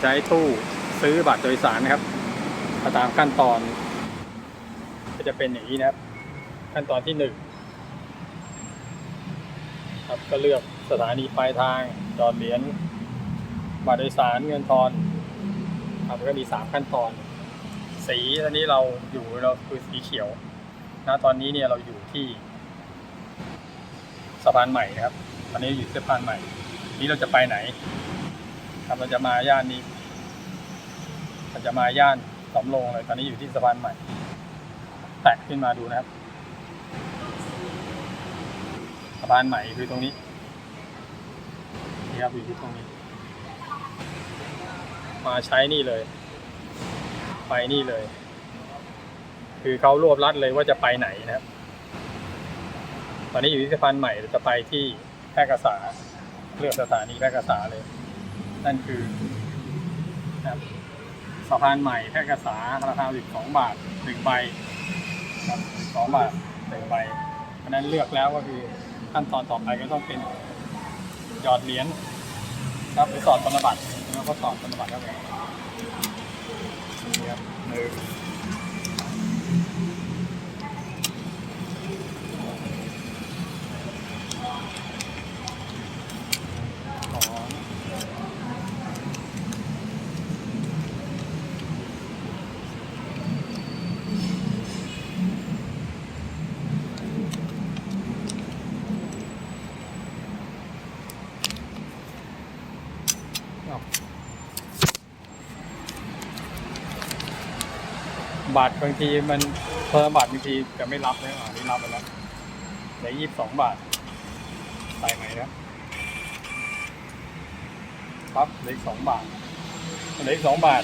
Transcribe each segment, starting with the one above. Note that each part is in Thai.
ใช้ตู้ซื้อบัตรโดยสารนะครับตามขั้นตอน ก็จะเป็นอย่างนี้นะครับ ขั้นตอนที่หนึ่งครับก็เลือกสถานีปลายทางจอดเหรียญบัตรโดยสารเงินทอนครับก็มีสามขั้นตอน สีตอนนี้เราอยู่เราคือสีเขียวนะตอนนี้เนี่ยเราอยู่ที่สะพานใหม่นะครับ ตอนนี้อยู่สะพานใหม่ นี้เราจะไปไหน ครับเราจะมาย่านนี้เราจะมาย่านสำโรงเลยตอนนี้อยู่ที่สะพานใหม่ แตะขึ้นมาดูนะครับสะพานใหม่คือตรงนี้นี่ครับอยู่ที่ตรงนี้ มาใช้นี่เลย ไปนี่เลย คือเขารวบรัดเลยว่าจะไปไหนนะครับ ตอนนี้อยู่ที่สะพานใหม่จะไปที่แพร่กษาเลือกสถานีแพร่กษาเลย นั่นคือครับสะพานใหม่แพร่กษาราคา 12 บาทหนึ่งใบครับ12 บาทหนึ่งใบเพราะนั้นเลือกแล้วก็คือขั้นตอนต่อไปก็ต้องเป็นหยอดเหรียญครับหรือสอดธนบัตรแล้วก็สอดธนบัตรเข้าไปนี่ยหนึ่ง บัตรบางทีมันเพิ่มบัตรบางทีจะไม่รับเลยอ่านี่รับไปแล้วเหลือยี่สิบสองบาทใส่ไหมนะปั๊บเหลืออีกสองบาทเหลืออีกสองบาท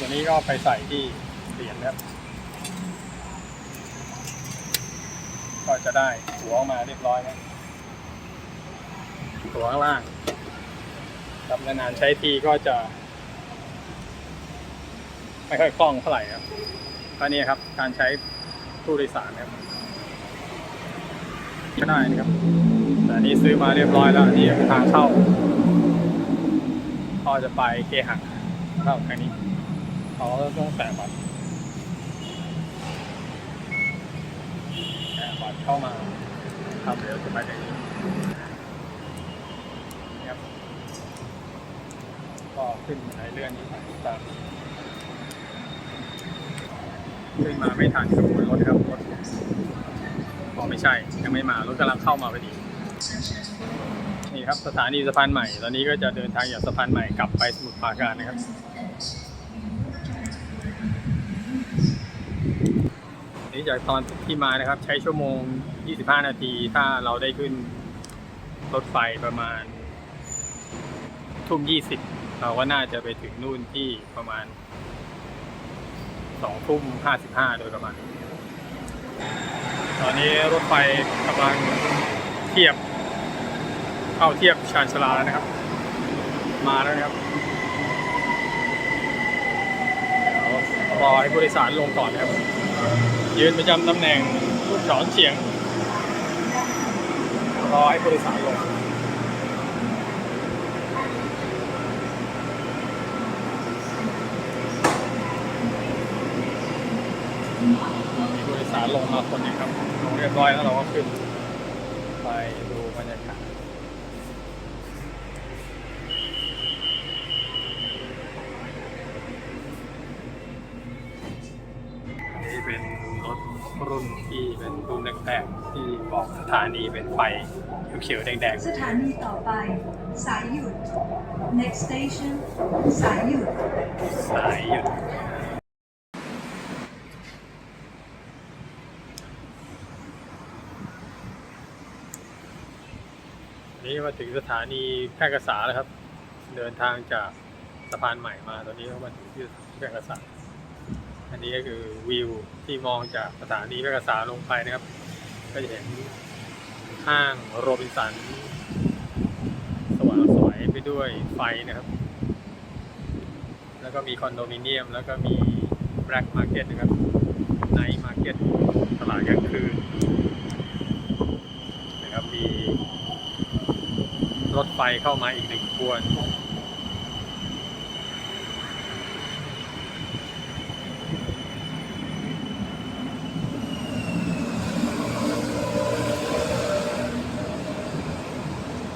วันนี้ก็ไปใส่ที่เหรียญนะครับก็จะได้หัวออกมาเรียบร้อยนะหัวข้างล่างครับนานๆใช้ทีก็จะ ไม่ค่อยคล่องเท่าไหร่ครับ ก็นี่ครับ การใช้ตู้โดยสารนะครับก็ได้นะครับแต่นี้ซื้อมาเรียบร้อยแล้วนี่ทางเข้าก็จะไปเกหักเข้าทางนี้เขาต้องแตะบัตรแตะบัตรเข้ามาครับเดี๋ยวจะไปทางนี้ครับก็ขึ้นในเลื่อนนี้ไปตาม ขึ้นมาไม่ทันขบวนรถครับรถอ๋อไม่ใช่ยังไม่มารถกำลังเข้ามาพอดีนี่ครับสถานีสะพานใหม่ ตอนนี้ก็จะเดินทางจากสะพานใหม่กลับไปสมุทรปราการนะครับนี่จากตอนที่มานะครับ ใช้ชั่วโมง 25 นาที ถ้าเราได้ขึ้นรถไฟประมาณ ทุ่ม 20 เราก็น่าจะไปถึงนู่นที่ประมาณ 2ทุ่ม55โดยประมาณ ตอนนี้รถไฟกำลังเทียบ เข้าเทียบชานชาลาแล้วนะครับ มาแล้วนะครับรอให้ผู้โดยสารลงก่อนนะครับ ยืนประจำตำแหน่งฉอนเฉียงรอให้ผู้โดยสารลง มีผู้โดยสารลงมา คนหนึงครับลงเรียบร้อยแล้วเราก็ขึ้นไปดูบรรยากาศอันนี้เป็นรถรุ่นที่เป็นรุ่นแรกๆที่บอกสถานีเป็นไฟเขียวๆแดงสถานีต่อไป สายหยุด next station สายหยุดๆสายหยุด นนี้มาถึงสถานีแพร่กษาแล้วครับ เดินทางจากสะพานใหม่มา ตอนนี้ก็มาถึงที่แพร่กษา อันนี้ก็คือวิวที่มองจากสถานีแพร่กษาลงไปนะครับ ก็จะเห็นห้างโรบินสัน สว่างสวยไปด้วยไฟนะครับ แล้วก็มีคอนโดมิเนียม แล้วก็มีแบล็กมาร์เก็ตนะครับไนท์มาร์เก็ตตลาดกลางคืนนะครับมี รถไฟเข้ามาอีกหนึ่งขบวน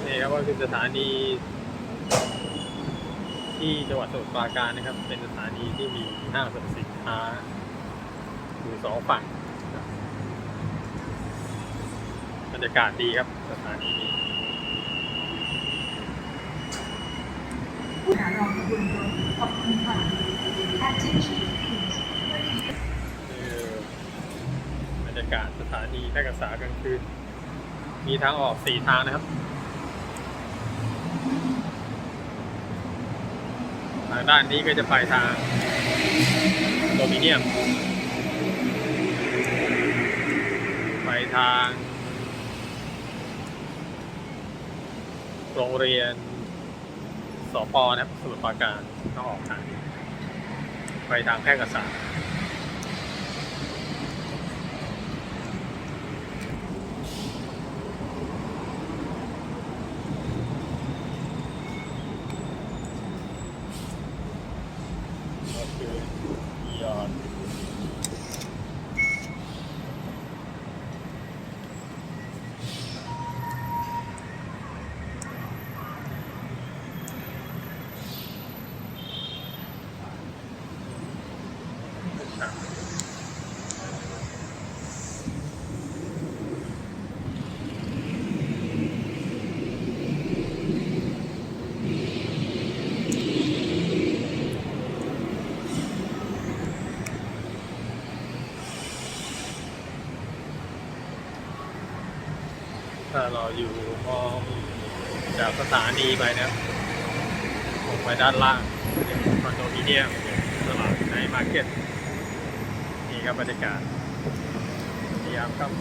นี่ครับก็คือสถานีที่จังหวัดสมุทรปราการนะครับ เป็นสถานีที่มีห้างสรรพสินค้าอยู่สองฝั่งบรรยากาศดีครับสถานีนี้ ผู้หารองขบวนรถขอบคุณค่ะ Attention please บรรยากาศสถานีแพร่กษากลางคืน มีทางออกสี่ทางนะครับ ทางด้านนี้ก็จะไปทางโดมิเนียม ไปทาง โรงเรียน สปนะครับสมุทรปราการต้องออกทางไปทางแพร่กษา ถ้าเราอยู่มองจากสถานีไปนะครับลงไปด้านล่างคอนโดมิเนียมตลาดในมาร์เก็ตนี่ครับบรรยากาศพยายามครับ